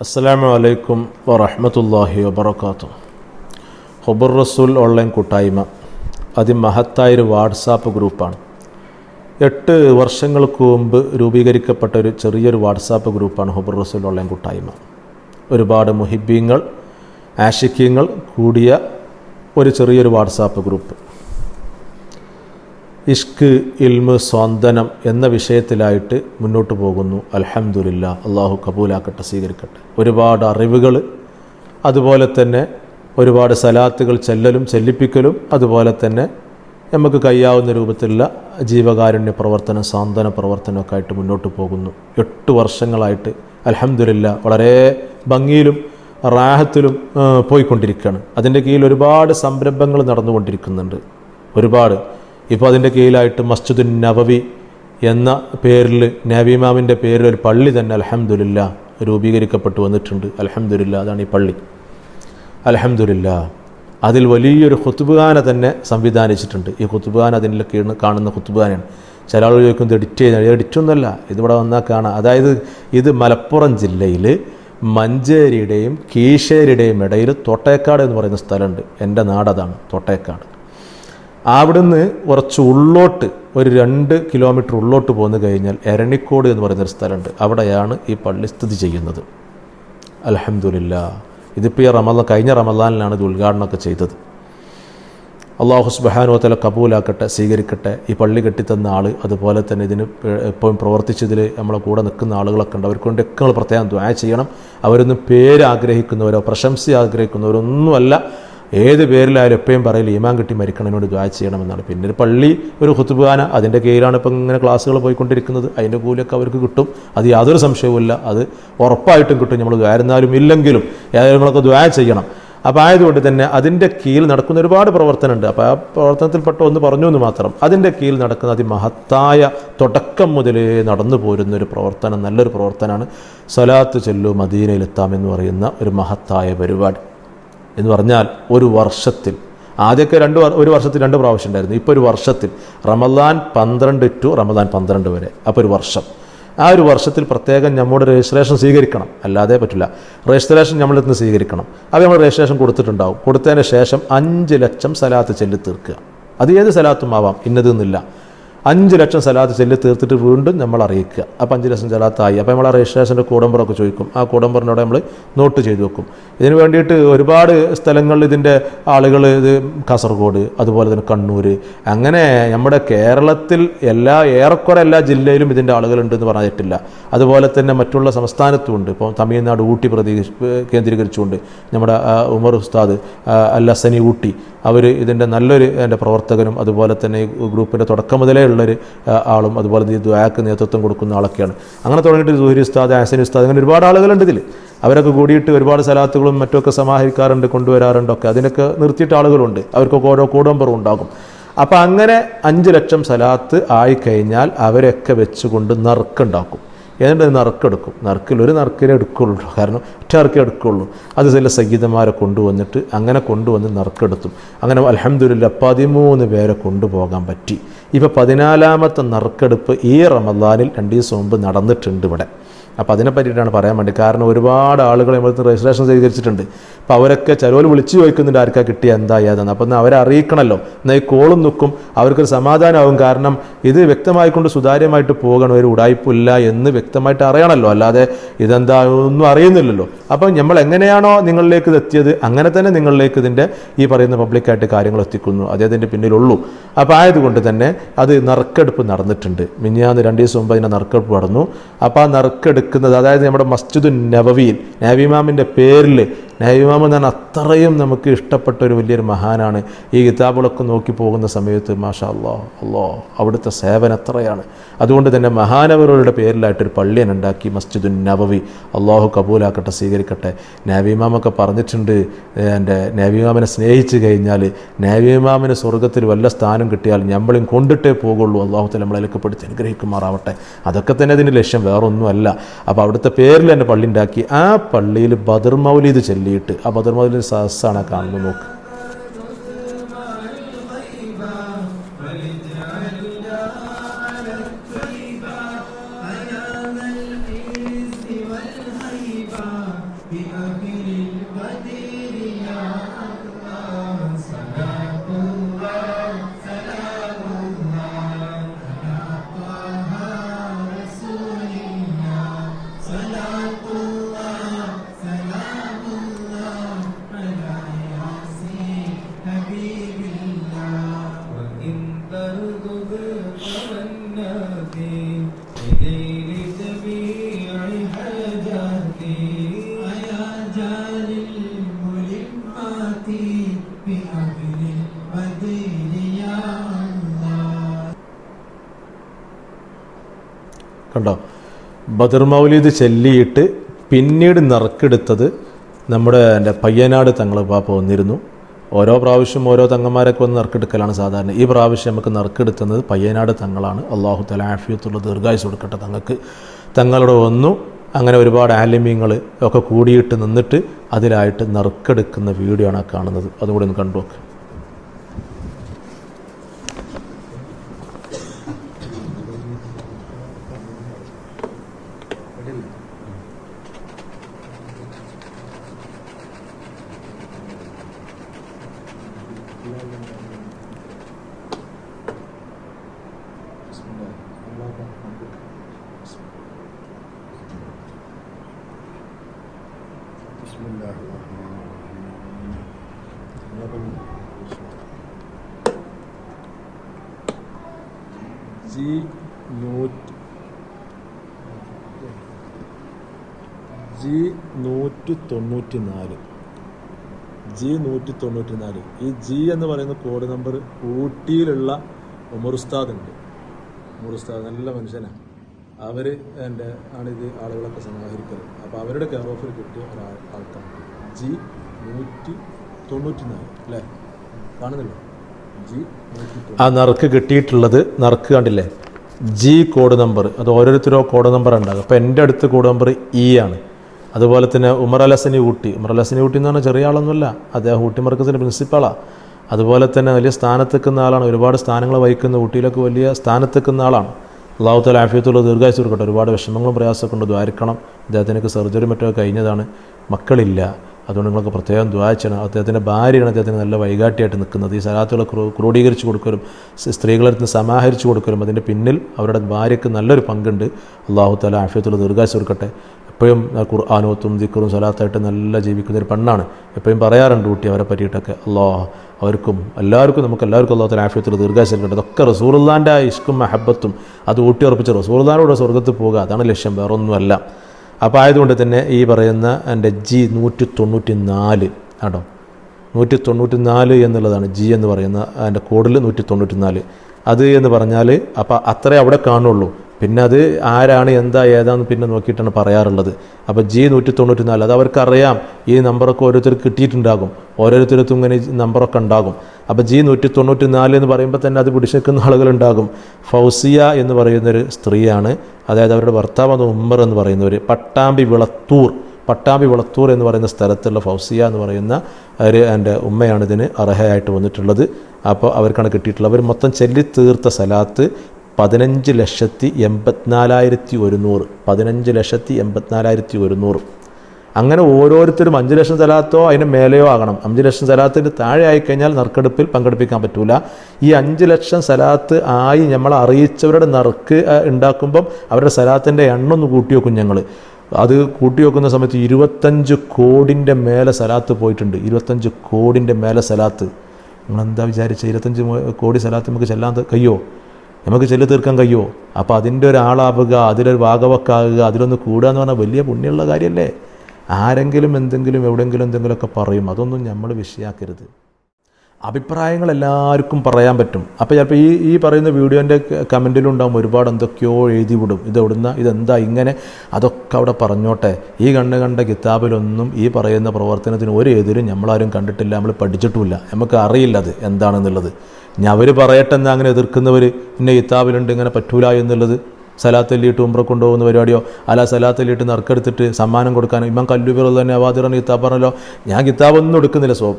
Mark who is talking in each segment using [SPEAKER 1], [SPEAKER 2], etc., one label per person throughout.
[SPEAKER 1] അസ്സലാമു അലൈക്കും വറഹമത്തല്ലാഹി വാത്തു ഹുബർ റസൂൽ ഓൺലൈൻ കൂട്ടായ്മ അതിമഹത്തായൊരു വാട്സാപ്പ് ഗ്രൂപ്പാണ്. എട്ട് വർഷങ്ങൾക്ക് മുമ്പ് രൂപീകരിക്കപ്പെട്ട ഒരു ചെറിയൊരു വാട്സാപ്പ് ഗ്രൂപ്പാണ് ഹുബർ റസൂൽ ഓൺലൈൻ കൂട്ടായ്മ. ഒരുപാട് മുഹിബീങ്ങൾ ആഷിക്യങ്ങൾ കൂടിയ ഒരു ചെറിയൊരു വാട്സാപ്പ് ഗ്രൂപ്പ്. ഇഷ്ക് ഇൽമ് സ്വാന്തനം എന്ന വിഷയത്തിലായിട്ട് മുന്നോട്ട് പോകുന്നു. അലഹമുല്ല അള്ളാഹു കബൂലാക്കട്ടെ സ്വീകരിക്കട്ടെ. ഒരുപാട് അറിവുകൾ അതുപോലെ തന്നെ ഒരുപാട് സലാത്തുകൾ ചെല്ലലും ചെല്ലിപ്പിക്കലും അതുപോലെ തന്നെ നമുക്ക് കഴിയാവുന്ന രൂപത്തിലുള്ള ജീവകാരുണ്യ പ്രവർത്തനം സാന്ത്വന പ്രവർത്തനമൊക്കെ ആയിട്ട് മുന്നോട്ട് പോകുന്നു. എട്ട് വർഷങ്ങളായിട്ട് അലഹമുല്ല വളരെ ഭംഗിയിലും റാഹത്തിലും പോയിക്കൊണ്ടിരിക്കുകയാണ്. അതിന്റെ കീഴിൽ ഒരുപാട് സംരംഭങ്ങൾ നടന്നുകൊണ്ടിരിക്കുന്നുണ്ട്. ഒരുപാട്. ഇപ്പോൾ അതിന്റെ കീഴിലായിട്ട് മസ്ജിദുൻ നബവി എന്ന പേരിൽ നബിമാമിന്റെ പേരിൽ ഒരു പള്ളി തന്നെ അലഹമുല്ല രൂപീകരിക്കപ്പെട്ടു വന്നിട്ടുണ്ട്. അലഹമുല്ല അതാണ് ഈ പള്ളി. അലഹമുല്ല അതിൽ വലിയൊരു ഖുത്തുബാന തന്നെ സംവിധാനിച്ചിട്ടുണ്ട്. ഈ ഖുത്തുബാന അതിന്റെ കീഴിൽ കാണുന്ന ഖുത്തുബാനയാണ് ചില ആളുകൾ ചോദിക്കുന്നത് എഡിറ്റ് ചെയ്യുന്നത് എഡിറ്റ് ഒന്നുമല്ല ഇതിവിടെ വന്നാൽ കാണാം. അതായത് ഇത് മലപ്പുറം ജില്ലയിൽ മഞ്ചേരിയുടെയും കീശേരിയുടെയും ഇടയിൽ തോട്ടേക്കാട് എന്ന് പറയുന്ന സ്ഥലമുണ്ട്. എന്റെ നാടതാണ് തോട്ടേക്കാട്. അവിടുന്ന് കുറച്ച് ഉള്ളോട്ട് ഒരു രണ്ട് കിലോമീറ്റർ ഉള്ളോട്ട് പോന്നു കഴിഞ്ഞാൽ എരണിക്കോട് എന്ന് പറയുന്നൊരു സ്ഥലമുണ്ട്. അവിടെയാണ് ഈ പള്ളി സ്ഥിതി ചെയ്യുന്നത്. അലഹമുല്ല ഇതിപ്പോൾ ഈ റമദാൻ കഴിഞ്ഞ റമദാനിലാണ് ഇത് ഉദ്ഘാടനമൊക്കെ ചെയ്തത്. അള്ളാഹു സുബാനുവത്തല കബൂലാക്കട്ടെ സ്വീകരിക്കട്ടെ. ഈ പള്ളി കെട്ടിത്തന്ന ആൾ അതുപോലെ തന്നെ ഇതിന് എപ്പോഴും പ്രവർത്തിച്ചതിൽ നമ്മളെ കൂടെ നിൽക്കുന്ന ആളുകളൊക്കെ ഉണ്ട്. അവർക്ക് വേണ്ടിയൊക്കെ നമ്മൾ പ്രത്യേകം ദ്വായ ചെയ്യണം. അവരൊന്നും പേര് ആഗ്രഹിക്കുന്നവരോ പ്രശംസ ആഗ്രഹിക്കുന്നവരൊന്നുമല്ല ഏത് പേരിലായാലും എപ്പോഴും പറയില്ല ഈമാൻ കിട്ടി മരിക്കണതിനോട് ദ്വാ ചെയ്യണമെന്നാണ്. പിന്നെ ഒരു പള്ളി ഒരു ഹുത്തുബാന അതിന്റെ കീഴിലാണ് ഇപ്പം ഇങ്ങനെ ക്ലാസ്സുകൾ പോയിക്കൊണ്ടിരിക്കുന്നത്. അതിന്റെ കൂലിയൊക്കെ അവർക്ക് കിട്ടും. അത് യാതൊരു സംശയവുമില്ല. അത് ഉറപ്പായിട്ടും കിട്ടും. നമ്മൾ ദ്വാരുന്നാലും ഇല്ലെങ്കിലും ഏതായാലും നമ്മളൊക്കെ ദ്വാ ചെയ്യണം. അപ്പോൾ ആയതുകൊണ്ട് തന്നെ അതിന്റെ കീഴിൽ നടക്കുന്ന ഒരുപാട് പ്രവർത്തനമുണ്ട്. അപ്പോൾ ആ പ്രവർത്തനത്തിൽപ്പെട്ട ഒന്ന് പറഞ്ഞു എന്ന് മാത്രം. അതിന്റെ കീഴിൽ നടക്കുന്ന അതിമഹത്തായ തുടക്കം മുതലേ നടന്നു പോരുന്ന ഒരു പ്രവർത്തനം നല്ലൊരു പ്രവർത്തനമാണ്. സലാത്ത് ചെല്ലു മദീനയിലെത്താം എന്ന് പറയുന്ന ഒരു മഹത്തായ പരിപാടി. എന്ന് പറഞ്ഞാൽ ഒരു വർഷത്തിൽ. ആദ്യമൊക്കെ രണ്ട് ഒരു വർഷത്തിൽ രണ്ട് പ്രാവശ്യം ഉണ്ടായിരുന്നു. ഇപ്പോൾ ഒരു വർഷത്തിൽ. റമദാൻ പന്ത്രണ്ട് ടു റമദാൻ പന്ത്രണ്ട് വരെ. അപ്പോൾ ഒരു വർഷം. ആ ഒരു വർഷത്തിൽ പ്രത്യേകം നമ്മുടെ രജിസ്ട്രേഷൻ സ്വീകരിക്കണം. അല്ലാതെ പറ്റില്ല. രജിസ്ട്രേഷൻ നമ്മളിൽ നിന്ന് സ്വീകരിക്കണം. അപ്പോൾ നമ്മൾ രജിസ്ട്രേഷൻ കൊടുത്തിട്ടുണ്ടാവും. കൊടുത്തതിന് ശേഷം അഞ്ച് ലക്ഷം സലാത്ത് ചെല്ലി തീർക്കുക അത് ഏത് സലാത്തും ആവാം. ഇന്നതെന്നില്ല അഞ്ച് ലക്ഷം സലാത്ത് ചെല്ലി തീർത്തിട്ട് വീണ്ടും നമ്മൾ അറിയിക്കുക. അപ്പോൾ അഞ്ച് ലക്ഷം സലാത്തായി. അപ്പോൾ നമ്മൾ ആ രജിസ്ട്രേഷന്റെ കൂടമ്പറൊക്കെ ചോദിക്കും. ആ കൂടമ്പറിനോട് നമ്മൾ നോട്ട് ചെയ്തു വെക്കും. ഇതിന് വേണ്ടിയിട്ട് ഒരുപാട് സ്ഥലങ്ങളിൽ ഇതിന്റെ ആളുകൾ ഇത് കാസർഗോഡ് അതുപോലെ തന്നെ കണ്ണൂർ അങ്ങനെ നമ്മുടെ കേരളത്തിൽ എല്ലാ ഏറെക്കുറെ എല്ലാ ജില്ലയിലും ഇതിന്റെ ആളുകളുണ്ട് എന്ന് പറഞ്ഞിട്ടില്ല. അതുപോലെ തന്നെ മറ്റുള്ള സംസ്ഥാനത്തുമുണ്ട്. ഇപ്പോൾ തമിഴ്നാട് ഊട്ടി പ്രതി കേന്ദ്രീകരിച്ചുകൊണ്ട് നമ്മുടെ ഉമർ ഉസ്താദ് അല്ല സനി ഊട്ടി. അവർ ഇതിന്റെ നല്ലൊരു എന്റെ പ്രവർത്തകനും അതുപോലെ തന്നെ ഗ്രൂപ്പിന്റെ തുടക്കം മുതലേ ഉള്ളൊരു ആളും അതുപോലെ ദ്വാക്ക് നേതൃത്വം കൊടുക്കുന്ന ആളൊക്കെയാണ്. അങ്ങനെ തുടങ്ങിയിട്ട് സുഹരി ഉസ്താദ് ആസനി ഉസ്താദ് അങ്ങനെ ഒരുപാട് ആളുകളുണ്ട് ഇതിൽ അവരൊക്കെ കൂടിയിട്ട് ഒരുപാട് സലാത്തുകളും മറ്റുമൊക്കെ സമാഹരിക്കാറുണ്ട് കൊണ്ടുവരാറുണ്ടൊക്കെ അതിനൊക്കെ നിർത്തിയിട്ട് ആളുകളുണ്ട്. അവർക്കൊക്കെ ഓരോ കൂടമ്പറും ഉണ്ടാകും. അപ്പോൾ അങ്ങനെ അഞ്ച് ലക്ഷം സലാത്ത് ആയിക്കഴിഞ്ഞാൽ അവരൊക്കെ വെച്ചുകൊണ്ട് നറുക്കുണ്ടാക്കും. എന്നിട്ട് നറുക്കെടുക്കും. നറുക്കിൽ ഒരു നറുക്കിനെ എടുക്കുള്ളൂ. കാരണം ഒറ്റ നറുക്കേ എടുക്കുള്ളൂ. അത് ചില സംഗീതന്മാരെ കൊണ്ടുവന്നിട്ട് അങ്ങനെ കൊണ്ടുവന്ന് നറുക്കെടുത്തും. അങ്ങനെ അലഹമ്മദില്ല പതിമൂന്ന് പേരെ കൊണ്ടുപോകാൻ പറ്റി. ഇപ്പോൾ പതിനാലാമത്തെ നറുക്കെടുപ്പ് ഈ റമദാനിൽ രണ്ട് ദിവസം മുമ്പ് നടന്നിട്ടുണ്ട് ഇവിടെ. അപ്പോൾ അതിനെ പറ്റിയിട്ടാണ് പറയാൻ വേണ്ടി. കാരണം ഒരുപാട് ആളുകൾ നമ്മൾ രജിസ്ട്രേഷൻ സ്വീകരിച്ചിട്ടുണ്ട് അപ്പോൾ അവരൊക്കെ ചിലവർ വിളിച്ചു ചോദിക്കുന്നുണ്ട് ആർക്കാ കിട്ടിയ എന്താ ഏതെന്ന്. അപ്പം എന്നാൽ അവരെ അറിയിക്കണമല്ലോ എന്നാൽ ഈ കോളും നിൽക്കും അവർക്കൊരു സമാധാനമാകും കാരണം ഇത് വ്യക്തമായിക്കൊണ്ട് സുതാര്യമായിട്ട് പോകണം. ഒരു ഉടായ്പില്ല എന്ന് വ്യക്തമായിട്ട് അറിയണമല്ലോ അല്ലാതെ ഇതെന്താ ഒന്നും അറിയുന്നില്ലല്ലോ. അപ്പം നമ്മൾ എങ്ങനെയാണോ നിങ്ങളിലേക്ക് ഇത് എത്തിയത് അങ്ങനെ തന്നെ നിങ്ങളിലേക്ക് ഇതിന്റെ ഈ പറയുന്ന പബ്ലിക്കായിട്ട് കാര്യങ്ങൾ എത്തിക്കുന്നു. അതേ അതിന്റെ പിന്നിലുള്ളൂ. അപ്പോൾ ആയതുകൊണ്ട് തന്നെ അത് നറുക്കെടുപ്പ് നടന്നിട്ടുണ്ട്. മിനിയാന്ന് രണ്ട് ദിവസം മുമ്പ് അതിന്റെ നറുക്കെടുപ്പ് നടന്നു. അപ്പോൾ ആ നറുക്കെടുക്കുന്നത് അതായത് നമ്മുടെ മസ്ജിദുൻ നബവിയിൽ നബിമാമിന്റെ പേരിൽ നബിമാം ഞാൻ അത്രയും നമുക്ക് ഇഷ്ടപ്പെട്ട ഒരു വലിയൊരു മഹാനാണ്. ഈ കിതാബുകളൊക്കെ നോക്കി പോകുന്ന സമയത്ത് മാഷാ അല്ലോ അല്ലോ അവിടുത്തെ സേവനം എത്രയാണ് അതുകൊണ്ട് തന്നെ മഹാനവരുടെ പേരിലായിട്ടൊരു പള്ളിയാണ് ഉണ്ടാക്കി മസ്ജിദുൻ നബവി. അള്ളാഹു കബൂലാക്കട്ടെ സ്വീകരിക്കട്ടെ. നബിമാമൊക്കെ പറഞ്ഞിട്ടുണ്ട് എന്റെ നാവിമാമനെ സ്നേഹിച്ചു കഴിഞ്ഞാൽ നബിമാമിന് സ്വർഗത്തിൽ വല്ല സ്ഥാനം കിട്ടിയാൽ നമ്മളും കൊണ്ടിട്ടേ പോകുള്ളൂ. അള്ളാഹു തന്നെ നമ്മളെ ലക്കപ്പെടുത്തി അനുഗ്രഹിക്കുമാറാവട്ടെ. അതൊക്കെ തന്നെ അതിന്റെ ലക്ഷ്യം വേറൊന്നുമല്ല. അപ്പോൾ അവിടുത്തെ പേരിൽ തന്നെ പള്ളി ഉണ്ടാക്കി. ആ പള്ളിയിൽ ബദർ മൗലീദ് ചെല്ലിയിട്ട് ആ ബദർ മൗലീദ് സഹസാണ് കാണുന്നത് നോക്ക്. ബദർ മൗലീദ് ചൊല്ലിയിട്ട് പിന്നീട് നറുക്കെടുത്തത് നമ്മുടെ എന്റെ പയ്യനാട് തങ്ങൾ പാപ്പ വന്നിരുന്നു. ഓരോ പ്രാവശ്യം ഓരോ തങ്ങന്മാരൊക്കെ വന്ന് നറുക്കെടുക്കലാണ് സാധാരണ. ഈ പ്രാവശ്യം നമുക്ക് നറുക്കെടുത്തുന്നത് പയ്യനാട് തങ്ങളാണ്. അള്ളാഹു തല ആഫിയത്തുള്ള ദീർഘായുസ് കൊടുക്കട്ടെ തങ്ങൾക്ക്. തങ്ങളുടെ വന്നു. അങ്ങനെ ഒരുപാട് ആലിമ്യങ്ങൾ ഒക്കെ കൂടിയിട്ട് നിന്നിട്ട് അതിലായിട്ട് നറുക്കെടുക്കുന്ന വീഡിയോ ആണ് കാണുന്നത്. അതുകൂടി ഒന്ന് കണ്ടു നോക്ക്. ജി നൂറ്റി ജി നൂറ്റി തൊണ്ണൂറ്റി നാല് ജി നൂറ്റി തൊണ്ണൂറ്റി നാല് ഈ ജി എന്ന് പറയുന്ന കോഡ് നമ്പർ ഊട്ടിയിലുള്ള ഉമർസ്താദ് ഉണ്ട് ഉമർസ്താദ് നല്ല മനുഷ്യനാണ് അവർ എന്റെ ആണ് ഇത് ആളുകളൊക്കെ സമാഹരിക്കുന്നത് അപ്പോൾ അവരുടെ കെയർ ഓഫിൽ കിട്ടിയ ഒരാൾ ആൾക്കാണ് ജി നൂറ്റി തൊണ്ണൂറ്റി നാല് അല്ലേ? കാണുന്നില്ലേ? ജി ആ നറുക്ക് കിട്ടിയിട്ടുള്ളത് നറുക്ക് കണ്ടില്ലേ? ജി കോഡ് നമ്പർ അത് ഓരോരുത്തരോ കോഡ് നമ്പർ ഉണ്ടാകും. അപ്പോൾ എന്റെ അടുത്ത് കോഡ് നമ്പർ ഇ ആണ്. അതുപോലെ തന്നെ ഉമർ അലസനി ഊട്ടി. ഉമർ അലസനി ഊട്ടി എന്ന് പറഞ്ഞാൽ ചെറിയ ആളൊന്നുമല്ല. അദ്ദേഹം ഊട്ടി മറക്കത്തിന്റെ പ്രിൻസിപ്പാളാണ് അതുപോലെ തന്നെ വലിയ സ്ഥാനത്തെക്കുന്ന ആളാണ്. ഒരുപാട് സ്ഥാനങ്ങൾ വഹിക്കുന്ന ഊട്ടിയിലൊക്കെ വലിയ സ്ഥാനത്തെക്കുന്ന ആളാണ്. അള്ളാഹു താല ആഫിയത്തുള്ള ദീർഘായുസ് കൊടുക്കട്ടെ. ഒരുപാട് വിഷമങ്ങളും പ്രയാസമൊക്കെ ഉണ്ട്. ദ്വാരിക്കണം. അദ്ദേഹത്തിനൊക്കെ സർജറി മറ്റോ കഴിഞ്ഞതാണ്. മക്കളില്ല. അതുകൊണ്ട് നിങ്ങൾക്ക് പ്രത്യേകം ദ്വാചനം അദ്ദേഹത്തിന്റെ ഭാര്യയാണ് അദ്ദേഹത്തിന് നല്ല വൈകാട്ടിയായിട്ട് നിൽക്കുന്നത്. ഈ സലാത്തുകളെ ക്രൂ- ക്രോഡീകരിച്ച് കൊടുക്കലും സ്ത്രീകളെടുത്ത് സമാഹരിച്ച് കൊടുക്കലും അതിന്റെ പിന്നിൽ അവരുടെ ഭാര്യയ്ക്ക് നല്ലൊരു പങ്കുണ്ട്. അള്ളാഹു താല ആഫിയത്തുള്ള ദീർഘായുസ് കൊടുക്കട്ടെ. എപ്പോഴും ഖുർആാനോത്തും ദിക്കറും സലാത്തായിട്ട് നല്ല ജീവിക്കുന്ന ഒരു പെണ്ണാണ്. എപ്പോഴും പറയാറുണ്ട് കുട്ടി അവരെ പറ്റിയിട്ടൊക്കെ അള്ളാഹ് അവർക്കും എല്ലാവർക്കും നമുക്ക് എല്ലാവർക്കും അള്ളാഹു ആഫിയത്തുള്ള ദീർഘായുസ് നൽകട്ടെ. അതൊക്കെ റസൂറുല്ലാന്റെ ആ ഇഷ്കും മഹബത്തും. അത് ഊട്ടി ഉറപ്പിച്ച് റസൂറുല്ലാനോട് സ്വർഗത്തിൽ പോകുക അതാണ് ലക്ഷ്യം. വേറൊന്നുമല്ല. അപ്പോൾ ആയതുകൊണ്ട് തന്നെ ഈ പറയുന്ന എന്റെ ജി നൂറ്റി തൊണ്ണൂറ്റി നാല് ആണോ? നൂറ്റി തൊണ്ണൂറ്റി നാല് എന്നുള്ളതാണ് ജി എന്ന് പറയുന്ന അതിന്റെ കോഡിൽ നൂറ്റി തൊണ്ണൂറ്റി നാല് അത് എന്ന് പറഞ്ഞാൽ അപ്പോൾ അത്രേ അവിടെ കാണുള്ളൂ. പിന്നെ അത് ആരാണ് എന്താ ഏതാന്ന് പിന്നെ നോക്കിയിട്ടാണ് പറയാറുള്ളത്. അപ്പോൾ ജി നൂറ്റി തൊണ്ണൂറ്റി നാല് അത് അവർക്കറിയാം. ഈ നമ്പറൊക്കെ ഓരോരുത്തർക്ക് കിട്ടിയിട്ടുണ്ടാകും. ഓരോരുത്തരത്തും ഇങ്ങനെ നമ്പറൊക്കെ ഉണ്ടാകും. അപ്പോൾ ജി നൂറ്റി തൊണ്ണൂറ്റി നാല് എന്ന് പറയുമ്പോൾ തന്നെ അത് പിടിച്ചെക്കുന്ന ആളുകളുണ്ടാകും. ഫൗസിയ എന്ന് പറയുന്നൊരു സ്ത്രീയാണ്. അതായത് അവരുടെ ഭർത്താവ് ഉമ്മർ എന്ന് പറയുന്നവർ പട്ടാമ്പി വിളത്തൂർ പട്ടാമ്പി വിളത്തൂർ എന്ന് പറയുന്ന സ്ഥലത്തുള്ള ഫൗസിയ എന്ന് പറയുന്ന ഒരു എന്റെ ഉമ്മയാണ് ഇതിന് അർഹയായിട്ട് വന്നിട്ടുള്ളത്. അപ്പോൾ അവർക്കാണ് കിട്ടിയിട്ടുള്ളത്. അവർ മൊത്തം ചെല്ലിത്തീർത്ത തീർത്ത സലാത്ത് പതിനഞ്ച് ലക്ഷത്തി എൺപത്തിനാലായിരത്തി ഒരുന്നൂറ്. പതിനഞ്ച് ലക്ഷത്തി എൺപത്തിനാലായിരത്തി ഒരുന്നൂറ്. അങ്ങനെ ഓരോരുത്തരും അഞ്ച് ലക്ഷം സ്ഥലത്തോ അതിന് മേലെയോ ആകണം. അഞ്ച് ലക്ഷം സ്ഥലത്തിന് താഴെ ആയിക്കഴിഞ്ഞാൽ നറുക്കെടുപ്പിൽ പങ്കെടുപ്പിക്കാൻ പറ്റൂല. ഈ അഞ്ച് ലക്ഷം സ്ഥലത്ത് ആയി നമ്മൾ അറിയിച്ചവരുടെ നറുക്ക് ഉണ്ടാക്കുമ്പം അവരുടെ സ്ഥലത്തിന്റെ എണ്ണം ഒന്ന് കൂട്ടി വെക്കും ഞങ്ങൾ അത് കൂട്ടി വെക്കുന്ന സമയത്ത് ഇരുപത്തഞ്ച് കോടിന്റെ മേലെ സ്ഥലത്ത് പോയിട്ടുണ്ട്. ഇരുപത്തഞ്ച് കോടിന്റെ മേലെ സ്ഥലത്ത് നിങ്ങളെന്താ വിചാരിച്ച? ഇരുപത്തഞ്ച് കോടി സ്ഥലത്ത് നമുക്ക് ചെല്ലാൻ കഴിയുമോ നമുക്ക് ചെല്ലു തീർക്കാൻ കഴിയുമോ? അപ്പോൾ അതിന്റെ ഒരാളാവുക അതിലൊരു ഭാഗവക്കാകുക അതിലൊന്ന് കൂടുക എന്ന് പറഞ്ഞാൽ വലിയ പുണ്യമുള്ള കാര്യമല്ലേ? ആരെങ്കിലും എന്തെങ്കിലും എവിടെയെങ്കിലും എന്തെങ്കിലുമൊക്കെ പറയും. അതൊന്നും നമ്മൾ വിഷയാക്കരുത്. അഭിപ്രായങ്ങൾ എല്ലാവർക്കും പറയാൻ പറ്റും. അപ്പോൾ ചിലപ്പോൾ ഈ ഈ പറയുന്ന വീഡിയോന്റെ കമന്റിലുണ്ടാകും ഒരുപാട് എന്തൊക്കെയോ എഴുതി വിടും ഇത് എവിടുന്ന ഇതെന്താ ഇങ്ങനെ. അതൊക്കെ അവിടെ പറഞ്ഞോട്ടെ. ഈ കണ്ണ് കണ്ട കിതാബിലൊന്നും ഈ പറയുന്ന പ്രവർത്തനത്തിന് ഒരു എതിരും നമ്മളാരും കണ്ടിട്ടില്ല നമ്മൾ പഠിച്ചിട്ടുമില്ല. നമുക്ക് അറിയില്ല അത് എന്താണെന്നുള്ളത്. ഇനി അവർ പറയട്ടെ എന്ന് അങ്ങനെ എതിർക്കുന്നവർ ഇന്ന ഇത്താവിലുണ്ട് ഇങ്ങനെ പറ്റൂല എന്നുള്ളത് സലാത്തല്ലിയിട്ട് ഉമ്ര കൊണ്ടുപോകുന്ന പരിപാടിയോ? അല്ല സലാത്തല്ലിയിട്ട് നറുക്കെടുത്തിട്ട് സമ്മാനം കൊടുക്കാൻ ഇമ്മൻ കല്ലൂബിർ തന്നെ അവാദിറൻ കിത്താബ് പറഞ്ഞല്ലോ. ഞാൻ കിതാബൊന്നും എടുക്കുന്നില്ല. സ്വ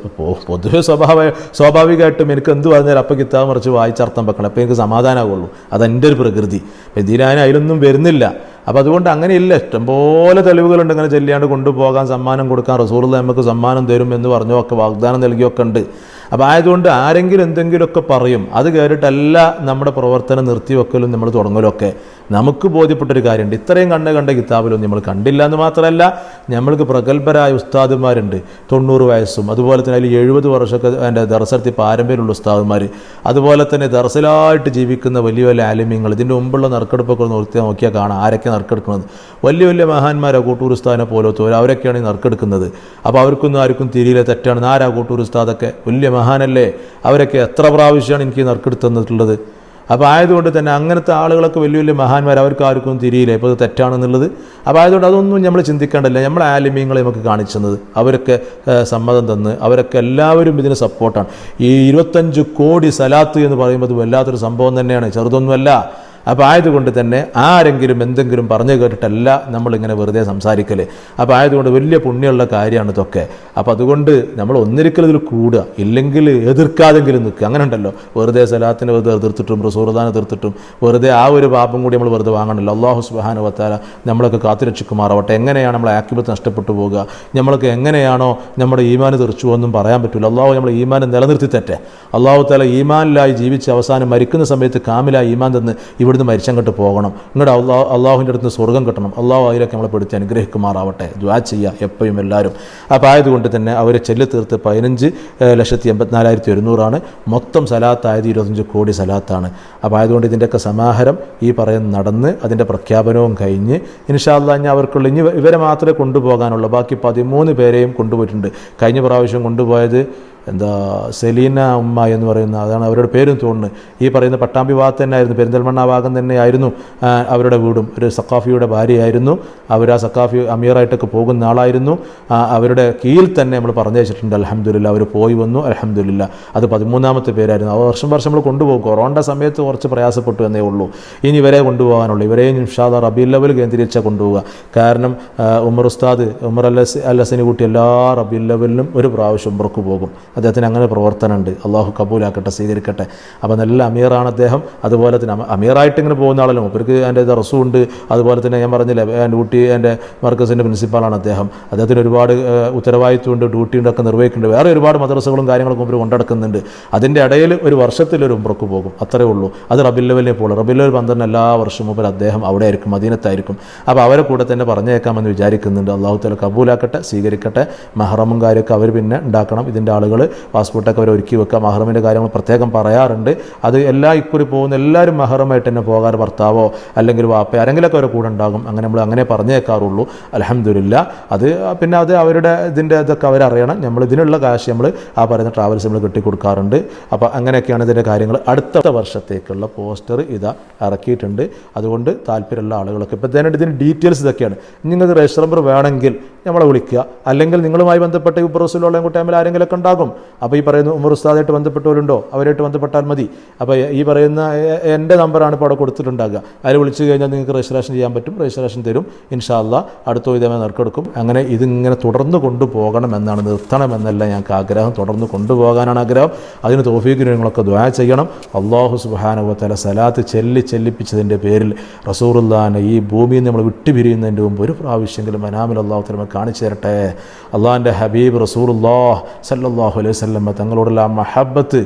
[SPEAKER 1] പൊതുവെ സ്വഭാവ സ്വാഭാവികമായിട്ടും എനിക്ക് എന്ത് പറഞ്ഞാലും അപ്പം കിതാബ് മറിച്ച് വായിച്ചർത്ഥം വെക്കണം. അപ്പോൾ എനിക്ക് സമാധാനമാകുള്ളൂ അതെന്റെ ഒരു പ്രകൃതി. ഇതിനാൻ അതിലൊന്നും വരുന്നില്ല. അപ്പോൾ അതുകൊണ്ട് അങ്ങനെയില്ല. ഇഷ്ടംപോലെ തെളിവുകളുണ്ട്. ഇങ്ങനെ ചെല്ലിയാണ്ട് കൊണ്ടുപോകാൻ സമ്മാനം കൊടുക്കാൻ റസൂറുള്ള നമുക്ക് സമ്മാനം തരും എന്ന് പറഞ്ഞോ ഒക്കെ വാഗ്ദാനം നൽകിയൊക്കെ ഉണ്ട്. അപ്പോൾ ആയതുകൊണ്ട് ആരെങ്കിലും എന്തെങ്കിലുമൊക്കെ പറയും അത് കേട്ടിട്ടല്ല നമ്മുടെ പ്രവർത്തനം നിർത്തിവെക്കലും നമ്മൾ തുടങ്ങലും ഒക്കെ. നമുക്ക് ബോധ്യപ്പെട്ടൊരു കാര്യമുണ്ട്. ഇത്രയും കണ്ണ് കണ്ട കിതാബിലൊന്നും നമ്മൾ കണ്ടില്ല എന്ന് മാത്രമല്ല നമ്മൾക്ക് പ്രഗത്ഭരായ ഉസ്താദുമാരുണ്ട്. തൊണ്ണൂറ് വയസ്സും അതുപോലെ തന്നെ അതിൽ എഴുപത് വർഷമൊക്കെ എന്റെ ദർശനത്തിൽ പാരമ്പര്യമുള്ള ഉസ്താദുമാർ അതുപോലെ തന്നെ ദർശലായിട്ട് ജീവിക്കുന്ന വലിയ വലിയ ആലിമ്യങ്ങൾ ഇതിന്റെ മുമ്പുള്ള നറുക്കെടുപ്പൊക്കെ ഒന്ന് നോക്കിയാൽ കാണാം ആരൊക്കെ നറുക്കെടുക്കുന്നത്. വലിയ വലിയ മഹാന്മാരാ കോട്ടൂർ പോലത്തെ അവരൊക്കെയാണ് ഈ നറുക്കെടുക്കുന്നത്. അപ്പോൾ അവർക്കൊന്നും ആർക്കും തിരിയിലെ തെറ്റാണ്. ആരാ കോട്ടൂർ ഉസ്താദൊക്കെ വലിയ മഹാനല്ലേ? അവരൊക്കെ എത്ര പ്രാവശ്യമാണ് എനിക്ക് നറുക്കെടുത്ത് തന്നിട്ടുള്ളത്? അപ്പോൾ ആയതുകൊണ്ട് തന്നെ അങ്ങനത്തെ ആളുകളൊക്കെ വലിയ വലിയ മഹാന്മാർ അവർക്ക് ആർക്കും തിരിയില്ല. ഇപ്പോൾ അത് തെറ്റാണെന്നുള്ളത്. അപ്പോൾ ആയതുകൊണ്ട് അതൊന്നും നമ്മൾ ചിന്തിക്കേണ്ടല്ല. നമ്മളെ ആലിമ്യങ്ങളെ നമുക്ക് കാണിച്ചു തന്നത്. അവരൊക്കെ സമ്മതം തന്ന് അവരൊക്കെ എല്ലാവരും ഇതിന് സപ്പോർട്ടാണ്. ഈ ഇരുപത്തഞ്ച് കോടി സലാത്ത് എന്ന് പറയുമ്പോൾ വല്ലാത്തൊരു സംഭവം തന്നെയാണ്. ചെറുതൊന്നുമല്ല. അപ്പോൾ ആയതുകൊണ്ട് തന്നെ ആരെങ്കിലും എന്തെങ്കിലും പറഞ്ഞു കേട്ടിട്ടല്ല നമ്മളിങ്ങനെ വെറുതെ സംസാരിക്കൽ. അപ്പോൾ ആയതുകൊണ്ട് വലിയ പുണ്യമുള്ള കാര്യമാണ് ഇതൊക്കെ. അപ്പോൾ അതുകൊണ്ട് നമ്മൾ ഒന്നിരിക്കൽ ഇതിൽ കൂടുക. ഇല്ലെങ്കിൽ എതിർക്കാതെങ്കിലും നിൽക്കുക. അങ്ങനെ ഉണ്ടല്ലോ. വെറുതെ സലാത്തിനെ വെറുതെ എതിർത്തിട്ടും റസൂർദാനെ എതിർത്തിട്ടും വെറുതെ ആ ഒരു പാപം കൂടി നമ്മൾ വെറുതെ വാങ്ങണമല്ലോ അള്ളാഹു സുബാന വത്താല നമ്മളൊക്കെ കാത്തുരക്ഷിക്കുമാറാവട്ടെ. എങ്ങനെയാണ് നമ്മളെ ആക്യുപത്ത് നഷ്ടപ്പെട്ടു പോകുക? നമ്മൾക്ക് എങ്ങനെയാണോ നമ്മുടെ ഈമാന് തെറിച്ചു എന്നും പറയാൻ പറ്റില്ല അള്ളാഹു നമ്മളെ ഈമാനെ നിലനിർത്തി തെറ്റേ അള്ളാഹു താല ഈമാനിലായി ജീവിച്ച് അവസാനം മരിക്കുന്ന സമയത്ത് കാമിലായി ഈമാൻ തന്ന് ഇവിടുന്ന് മരിച്ചങ്ങോട്ട് പോകണം. ഇങ്ങോട്ട് അള്ളാഹു അള്ളാഹുവിന്റെ അടുത്ത് സ്വർഗം കിട്ടണം. അള്ളാഹു അതിലൊക്കെ നമ്മളെ പിടിച്ച് അനുഗ്രഹിക്കുമാറാവട്ടെ. ദ്വാ ചെയ്യുക എപ്പോഴും എല്ലാവരും. അപ്പോൾ ആയതുകൊണ്ട് തന്നെ അവർ ചെല്ലി തീർത്ത് പതിനഞ്ച് ലക്ഷത്തി എൺപത്തിനാലായിരത്തി ഒരുന്നൂറാണ്. മൊത്തം സലാത്തായത് ഇരുപത്തഞ്ച് കോടി സലാത്താണ്. അപ്പോൾ ആയതുകൊണ്ട് ഇതിന്റെയൊക്കെ സമാഹാരം ഈ പറയുന്ന നടന്ന് അതിന്റെ പ്രഖ്യാപനവും കഴിഞ്ഞ് ഇൻഷാല്ല ഞാൻ അവർക്കുള്ള ഇനി ഇവരെ മാത്രമേ കൊണ്ടുപോകാനുള്ളൂ. ബാക്കി പതിമൂന്ന് പേരെയും കൊണ്ടുപോയിട്ടുണ്ട്. കഴിഞ്ഞ പ്രാവശ്യം കൊണ്ടുപോയത് എന്താ സെലീന ഉമ്മ എന്ന് പറയുന്ന അതാണ് അവരുടെ പേരും തോന്നുന്നത്. ഈ പറയുന്ന പട്ടാമ്പി ഭാഗത്ത് തന്നെ ആയിരുന്നു പെരിന്തൽമണ്ണ ഭാഗം തന്നെയായിരുന്നു അവരുടെ വീടും. ഒരു സക്കാഫിയുടെ ഭാര്യയായിരുന്നു. അവർ ആ സക്കാഫി അമീറായിട്ടൊക്കെ പോകുന്ന ആളായിരുന്നു. അവരുടെ കീഴിൽ തന്നെ നമ്മൾ പറഞ്ഞു വെച്ചിട്ടുണ്ട് അലഹമ്മദില്ല അവർ പോയി വന്നു അലഹമ്മദില്ല അത് പതിമൂന്നാമത്തെ പേരായിരുന്നു. ആ വർഷം വർഷം നമ്മൾ കൊണ്ടുപോകും. കൊറോണ സമയത്ത് കുറച്ച് പ്രയാസപ്പെട്ടു എന്നേ ഉള്ളൂ. ഇനി ഇവരെ കൊണ്ടുപോകാനുള്ളൂ. ഇവരെയും ഇൻഷാദ റബീൽ ലെവൽ കേന്ദ്രീകരിച്ചാൽ കൊണ്ടുപോവുക. കാരണം ഉമർ ഉസ്താദ് ഉമർ അല്ലസ് അല്ലസിനെ കൂട്ടി എല്ലാ റബീൽ ലെവലിലും ഒരു പ്രാവശ്യം ഉമർക്ക് പോകും. അദ്ദേഹത്തിന് അങ്ങനെ പ്രവർത്തനമുണ്ട്. അള്ളാഹു കബൂലാക്കട്ടെ സ്വീകരിക്കട്ടെ. അപ്പോൾ നല്ല അമീറാണ് അദ്ദേഹം. അതുപോലെ തന്നെ അമീറായിട്ട് ഇങ്ങനെ പോകുന്ന ആളല്ലോ. മൂപ്പർക്ക് എന്റെ റസുണ്ട്. അതുപോലെ തന്നെ ഞാൻ പറഞ്ഞില്ലേ ഡ്യൂട്ടി എന്റെ മർക്കസിന്റെ പ്രിൻസിപ്പാളാണ് അദ്ദേഹം. അദ്ദേഹത്തിന് ഒരുപാട് ഉത്തരവാദിത്വം ഉത്തരവാദിത്വമുണ്ട് ഡ്യൂട്ടി ഉണ്ടൊക്കെ നിർവഹിക്കുന്നുണ്ട്. വേറെ ഒരുപാട് മദ്രസകളും കാര്യങ്ങളും മുമ്പ് കൊണ്ടെടുക്കുന്നുണ്ട്. അതിന്റെ ഇടയിൽ ഒരു വർഷത്തിൽ ഒരു ഉംറക്ക് പോകും. അത്രേ ഉള്ളൂ. അത് റബില്ലവലിനെ ലെവലിനെ റബില്ലവൽ പന്ത്രണ്ട് എല്ലാ വർഷവും മുമ്പ് അദ്ദേഹം അവിടെ ആയിരിക്കും മദീനത്തായിരിക്കും. അപ്പോൾ അവരെ കൂടെ തന്നെ പറഞ്ഞേക്കാമെന്ന് വിചാരിക്കുന്നുണ്ട്. അള്ളാഹു തല കബൂലാക്കട്ടെ സ്വീകരിക്കട്ടെ. മഹറമും കാര്യമൊക്കെ അവർ പിന്നെ ഉണ്ടാക്കണം. ഇതിന്റെ ആളുകൾ പാസ്പോർട്ടൊക്കെ അവർ ഒരുക്കി വെക്കുക. മഹറമിന്റെ കാര്യങ്ങൾ പ്രത്യേകം പറയാറുണ്ട്. അത് എല്ലാ ഇക്കുറി പോകുന്ന എല്ലാവരും മഹറമായിട്ട് തന്നെ പോകാറ്. ഭർത്താവോ അല്ലെങ്കിൽ വാപ്പ ആരെങ്കിലൊക്കെ അവരെ കൂടെ ഉണ്ടാകും. അങ്ങനെ നമ്മൾ അങ്ങനെ പറഞ്ഞേക്കാറുള്ളൂ. അലഹമില്ല അത് പിന്നെ അത് അവരുടെ ഇതിന്റെ ഇതൊക്കെ അവരറിയണം. നമ്മൾ ഇതിനുള്ള കാശ് നമ്മൾ ആ പറയുന്ന ട്രാവൽസ് നമ്മൾ കെട്ടിക്കൊടുക്കാറുണ്ട്. അപ്പോൾ അങ്ങനെയൊക്കെയാണ് ഇതിന്റെ കാര്യങ്ങൾ. അടുത്ത വർഷത്തേക്കുള്ള പോസ്റ്റർ ഇതാ ഇറക്കിയിട്ടുണ്ട്. അതുകൊണ്ട് താല്പര്യമുള്ള ആളുകളൊക്കെ ഇപ്പോൾ തന്നെ ഇതിന് ഡീറ്റെയിൽസ് ഇതൊക്കെയാണ്. നിങ്ങൾക്ക് രജിസ്റ്റർ നമ്പർ വേണമെങ്കിൽ നമ്മളെ വിളിക്കുക. അല്ലെങ്കിൽ നിങ്ങളുമായി ബന്ധപ്പെട്ട ഈ റസൂലുള്ള കൂട്ടായ്മയിൽ ആരെങ്കിലുമൊക്കെ ഉണ്ടാകും. അപ്പോൾ ഈ പറയുന്ന ഉമർ ഉസ്താദായിട്ട് ബന്ധപ്പെട്ടവരുണ്ടോ? അവരായിട്ട് ബന്ധപ്പെട്ടാൽ മതി. അപ്പോൾ ഈ പറയുന്ന എന്റെ നമ്പറാണ് ഇപ്പോൾ അവിടെ കൊടുത്തിട്ടുണ്ടാകുക. അതിൽ വിളിച്ചു കഴിഞ്ഞാൽ നിങ്ങൾക്ക് രജിസ്ട്രേഷൻ ചെയ്യാൻ പറ്റും. രജിസ്ട്രേഷൻ തരും. ഇൻഷാല്ല അടുത്ത ഇതേമായി നറുക്കെടുക്കും. അങ്ങനെ ഇതിങ്ങനെ തുടർന്ന് കൊണ്ടുപോകണമെന്നാണ് നിർത്തണമെന്നല്ല ഞങ്ങൾക്ക് ആഗ്രഹം. തുടർന്ന് കൊണ്ടുപോകാനാണ് ആഗ്രഹം. അതിന് തോഫീക്കിന് നിങ്ങളൊക്കെ ദ്വാ ചെയ്യണം. അള്ളാഹു സുബാനുവത്തല സലാത്ത് ചെല്ലി ചെല്ലിപ്പിച്ചതിന്റെ പേരിൽ റസൂറുല്ലാനെ ഈ ഭൂമിയിൽ നമ്മൾ വിട്ടുപിരിയുന്നതിന്റെ മുമ്പ് ഒരു പ്രാവശ്യമെങ്കിലും മനാമിൽ അള്ളാഹു തലമ കാണിച്ചു തരട്ടെ. അള്ളാഹിന്റെ ഹബീബ് റസൂറുല്ലാഹ് സല്ലാഹു അലൈഹി വസല്ലമ തങ്ങളോടുള്ള ആ മഹബത്ത്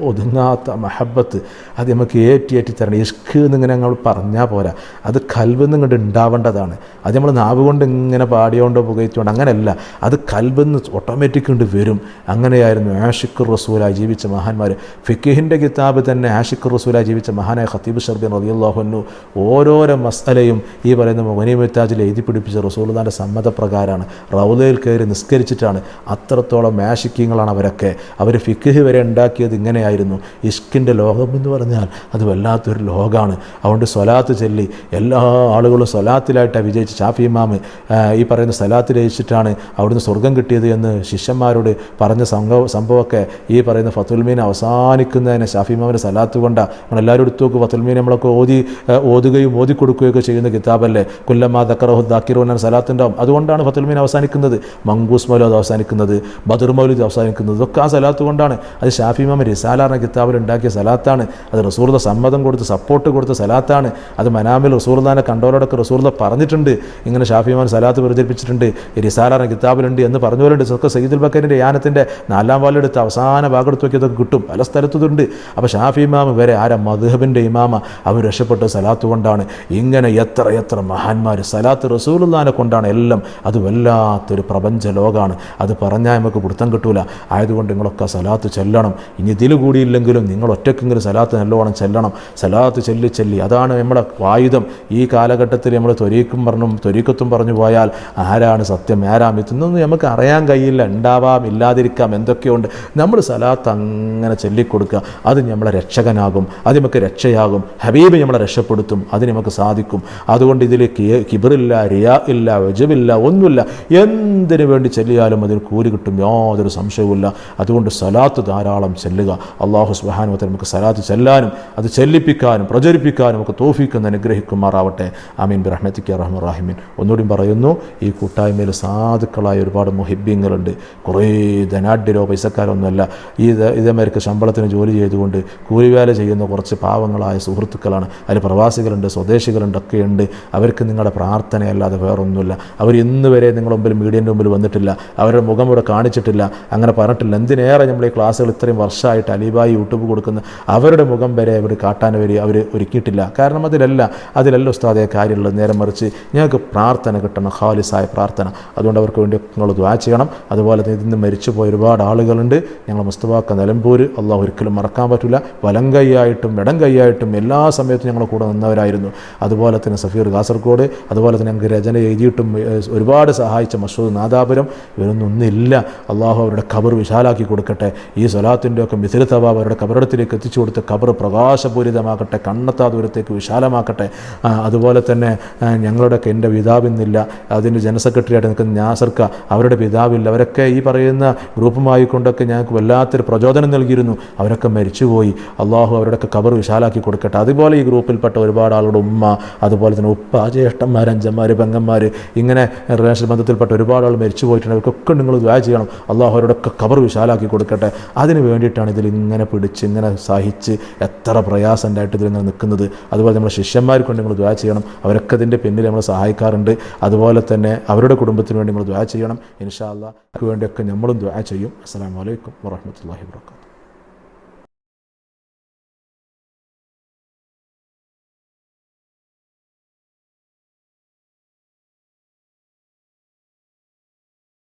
[SPEAKER 1] ഒതുങ്ങാത്ത മഹബത്ത്. അത് നമുക്ക് ഏറ്റി ഏറ്റി തരണം. ഇഷ്ക് എന്നിങ്ങനെ ഞങ്ങൾ പറഞ്ഞാൽ പോരാ. അത് കൽബെന്ന് ഇങ്ങോട്ട് ഉണ്ടാവേണ്ടതാണ് അത് നമ്മൾ നാവ് കൊണ്ട് ഇങ്ങനെ പാടിയോണ്ടോ പുകയത്തോണ്ടോ അങ്ങനെയല്ല. അത് കൽബെന്ന് ഓട്ടോമാറ്റിക് കൊണ്ട് വരും. അങ്ങനെയായിരുന്നു ആഷിഖുർ റസൂല ജീവിച്ച മഹാന്മാർ ഫിക്കിഹിന്റെ കിതാബ് തന്നെ ആഷിഖുർ റസൂല ജീവിച്ച മഹാനായ ഖത്തീബ് ഷർബിൻ റളിയല്ലാഹുന്നു ഓരോരോ മസലയും ഈ പറയുന്ന മൊഹനി മുത്താജിൽ എഴുതി പിടിപ്പിച്ച റസൂൽദാന്റെ സമ്മതപ്രകാരമാണ് റൗലയിൽ കയറി നിസ്കരിച്ചിട്ടാണ്. അത്രത്തോളം ആഷിക്കിങ്ങളാണ് അവരൊക്കെ. അവർ ഫിക്കിഹ് വരെ ഉണ്ടാക്കിയത് ഇങ്ങനെയായിരുന്നു. ഇഷ്കിന്റെ ലോകം എന്ന് പറഞ്ഞാൽ അത് വല്ലാത്തൊരു ലോകമാണ് അതുകൊണ്ട് സ്വലാത്ത് ചൊല്ലി എല്ലാ ആളുകളും സ്വലാത്തിലായിട്ടാണ് വിജയിച്ച് ഷാഫി ഇമാമ് ഈ പറയുന്ന സ്വലാത്ത് രചിച്ചിട്ടാണ് അവിടുന്ന് സ്വർഗം കിട്ടിയത് എന്ന് ശിഷ്യന്മാരോട് പറഞ്ഞ സംഭവ സംഭവമൊക്കെ ഈ പറയുന്ന ഫത്തുൽമീൻ അവസാനിക്കുന്നതിന് ഷാഫി ഇമാമിന്റെ സലാത്ത് കൊണ്ടാണ് നമ്മളെല്ലാവരും എടുത്തു നോക്കും ഫത്തുൽമീൻ നമ്മളൊക്കെ ഓതി ഓതുകയും ഓതി കൊടുക്കുകയൊക്കെ ചെയ്യുന്ന കിതാബല്ലേ? കുല്ലമ്മ ദക്കറഹു സലാത്ത് ഉണ്ടാവും. അതുകൊണ്ടാണ് ഫത്തുൽമീൻ അവസാനിക്കുന്നത്. മങ്കൂസ് മൗലൂദ് അവസാനിക്കുന്നത്. ബദർ മൗലൂദ് അവസാനിക്കുന്നത്. ഇതൊക്കെ ആ സലാത്ത് കൊണ്ടാണ്. അത് ഷാഫി ഇമാം റിസാല എന്ന കിതാബിൽ ഉണ്ടാക്കിയ സലാത്താണ്. അത് റസൂർദ സമ്മതം കൊടുത്ത് സപ്പോർട്ട് കൊടുത്ത സലാത്താണ്. അത് മനാമിൽ റസൂർദാനെ കണ്ടവരോടൊക്കെ റസൂർദ പറഞ്ഞിട്ടുണ്ട്. ഇങ്ങനെ ഷാഫിമാൻ സലാത്ത് പ്രചരിപ്പിച്ചിട്ടുണ്ട്. ഈ റിസാല എന്ന കിതാബിലുണ്ട് എന്ന് പറഞ്ഞവരുണ്ട് ഇതൊക്കെ സയ്യിദുൽ ബക്കറിന്റെ യാനത്തിന്റെ നാലാം വാലെടുത്ത് അവസാന ഭാഗത്ത് നോക്കിയതൊക്കെ കിട്ടും. പല സ്ഥലത്തുണ്ട് അപ്പോൾ ഷാഫി ഇമാമ വരെ ആരാ? മധുഹബിന്റെ ഇമാമ. അവർ രക്ഷപ്പെട്ട സലാത്ത് കൊണ്ടാണ്. ഇങ്ങനെ എത്ര എത്ര മഹാന്മാർ സലാത്ത് റസൂലുല്ലാനെ കൊണ്ടാണ് എല്ലാം. അത് വല്ലാത്തൊരു പ്രപഞ്ച ലോകമാണ് അത് പറഞ്ഞാൽ നമുക്ക് പിടുത്തം കിട്ടൂല. ആയതുകൊണ്ട് നിങ്ങളൊക്കെ സലാത്ത് ചെല്ലണം. ഇനി ഇതിൽ കൂടിയില്ലെങ്കിലും നിങ്ങൾ ഒറ്റക്കെങ്കിലും സലാത്ത് നല്ലോണം ചെല്ലണം. സലാത്ത് ചെല്ലി ചെല്ലി. അതാണ് നമ്മുടെ ആയുധം. ഈ കാലഘട്ടത്തിൽ നമ്മൾ ത്വരീക്കും പറഞ്ഞു ത്വരീക്കത്തും പറഞ്ഞു പോയാൽ ആരാണ് സത്യം? ആരാ ഇതൊന്നും നമുക്ക് അറിയാൻ കഴിയില്ല. ഉണ്ടാവാം ഇല്ലാതിരിക്കാം എന്തൊക്കെയുണ്ട്. നമ്മൾ സലാത്ത് അങ്ങനെ ചൊല്ലിക്കൊടുക്കുക. അത് നമ്മളെ രക്ഷകനാകും. അത് നമുക്ക് രക്ഷയാകും. ഹബീബ് നമ്മളെ രക്ഷപ്പെടുത്തും. അത് നമുക്ക് സാധിക്കും. അതുകൊണ്ട് ഇതിൽ കിബറില്ല റിയാ ഇല്ല വജബില്ല ഒന്നുമില്ല. എന്തിനു വേണ്ടി ചെല്ലിയാലും അതിന് കൂലി കിട്ടും. യാതൊരു സംശയവുമില്ല. അതുകൊണ്ട് സലാത്ത് ധാരാളം ചെല്ലുക. അള്ളാഹു സുബാനുവത്തെ നമുക്ക് സലാത്ത് ചെല്ലാനും അത് ചെല്ലിപ്പിക്കാനും പ്രചരിപ്പിക്കാനും ഒക്കെ തോഫിക്കുന്ന അനുഗ്രഹിക്കുമാറാവട്ടെ. ആമീൻ. ബിറഹ്മത്തിക്ക് റഹ്മുറാഹിമീൻ ഒന്നുകൂടി പറയുന്നു ഈ കൂട്ടായ്മയിൽ സാധുക്കളായ ഒരുപാട് മുഹിബ്യങ്ങളുണ്ട് കുറേ ധനാഢ്യരോ പൈസക്കാരൊന്നുമല്ല. ഈ ഇത് ഇതേമാർക്ക് ശമ്പളത്തിന് ജോലി ചെയ്തുകൊണ്ട് കൂലിവേല ചെയ്യുന്ന കുറച്ച് പാവങ്ങളായ സുഹൃത്തുക്കളാണ്. അതിൽ പ്രവാസികളുണ്ട് സ്വദേശികളുണ്ട് ഒക്കെയുണ്ട്. അവർക്ക് നിങ്ങളുടെ പ്രാർത്ഥനയല്ലാതെ വേറൊന്നുമില്ല. അവർ ഇന്ന് വരെ നിങ്ങളുടെ മുമ്പിൽ മീഡിയന്റെ മുമ്പിൽ വന്നിട്ടില്ല. അവരുടെ മുഖം ഇവിടെ കാണിച്ചിട്ടില്ല. അങ്ങനെ പറഞ്ഞിട്ടില്ല. എന്തിനേറെ നമ്മൾ ഈ ക്ലാസ്സുകൾ ഇത്രയും വർഷമായിട്ട് അലിബായി യൂട്യൂബ് കൊടുക്കുന്ന അവരുടെ മുഖം വരെ അവർ കാട്ടാൻ വരെ അവർ ഒരുക്കിയിട്ടില്ല. കാരണം അതിലല്ല അതിലല്ല ഉസ്താദെ കാര്യമുള്ളത്. നേരെ മറിച്ച് ഞങ്ങൾക്ക് പ്രാർത്ഥന കിട്ടണം ഖാലിസായ പ്രാർത്ഥന. അതുകൊണ്ട് അവർക്ക് വേണ്ടി നിങ്ങൾ ദ്വാ ചെയ്യണം. അതുപോലെ തന്നെ ഇതിന് മരിച്ചുപോയ ഒരുപാട് ആളുകളുണ്ട്. ഞങ്ങൾ മുസ്തഫാക്ക നിലമ്പൂർ അള്ളാഹ് ഒരിക്കലും മറക്കാൻ പറ്റില്ല വലം കൈയായിട്ടും ഇടം കൈയായിട്ടും എല്ലാ സമയത്തും ഞങ്ങളുടെ കൂടെ നിന്നവരായിരുന്നു. അതുപോലെ തന്നെ സഫീർ കാസർഗോഡ് അതുപോലെ തന്നെ ഞങ്ങൾക്ക് രചന എഴുതിയിട്ടും ഒരുപാട് സഹായിച്ച മസൂദ് നാദാപുരം. ഇവരൊന്നും ഒന്നില്ല അള്ളാഹു അവരുടെ ഖബർ വിശാലാക്കി കൊടുക്കട്ടെ. ഈ സ്വലാത്തിന്റെ ഒക്കെ തവാബ് അവരുടെ കബറിടത്തിലേക്ക് എത്തിച്ചു കൊടുത്ത് ഖബർ പ്രകാശപൂരിതമാക്കട്ടെ കണ്ണത്താ ദൂരത്തേക്ക് വിശാലമാക്കട്ടെ അതുപോലെ തന്നെ ഞങ്ങളുടെ ഞങ്ങളുടെയൊക്കെ എന്റെ പിതാവിന്നില്ല അതിന്റെ ജനറൽ സെക്രട്ടറിയായിട്ട് നിൽക്കുന്ന ഞാസർക്ക അവരുടെ പിതാവില്ല. അവരൊക്കെ ഈ പറയുന്ന ഗ്രൂപ്പുമായി കൊണ്ടൊക്കെ ഞങ്ങൾക്ക് വല്ലാത്തൊരു പ്രചോദനം നൽകിയിരുന്നു. അവരൊക്കെ മരിച്ചുപോയി. അള്ളാഹു അവരുടെയൊക്കെ കബർ വിശാലാക്കി കൊടുക്കട്ടെ. അതുപോലെ ഈ ഗ്രൂപ്പിൽപ്പെട്ട ഒരുപാട് ആളുകളുടെ ഉമ്മ അതുപോലെ തന്നെ ഉപ്പ ജ്യേഷ്ഠന്മാർ അഞ്ചന്മാർ പെങ്ങന്മാർ ഇങ്ങനെ റിലേഷൻ ബന്ധത്തിൽപ്പെട്ട ഒരുപാട് ആൾ മരിച്ചു പോയിട്ടുണ്ട് അവർക്കൊക്കെ നിങ്ങൾ ദ്വാ ചെയ്യണം. അള്ളാഹു അവരുടെയൊക്കെ കബർ വിശാലാക്കി കൊടുക്കട്ടെ. അതിന് വേണ്ടിയിട്ടാണ് ഇതിൽ ഇങ്ങനെ പിടിച്ച് ഇങ്ങനെ സഹിച്ച് എത്ര പ്രയാസം ഉണ്ടായിട്ട് ഇതിൽ ഇങ്ങനെ നിൽക്കുന്നത്. അതുപോലെ നമ്മുടെ ശിഷ്യന്മാർ കൊണ്ട് നിങ്ങൾ ദ്വാ ചെയ്യണം. അവരൊക്കെ ഇതിന്റെ പിന്നിൽ നമ്മൾ സഹായിക്കാറുണ്ട്. അതുപോലെ തന്നെ അവരുടെ കുടുംബത്തിന് വേണ്ടി നിങ്ങൾ ദ്വാ ചെയ്യണം. ഇൻഷാ വേണ്ടിയൊക്കെ നമ്മളും ദ്വാ ചെയ്യും. അസ്സാം വലൈക്കും വാഹമത്തല്ലാഹി വാത്തു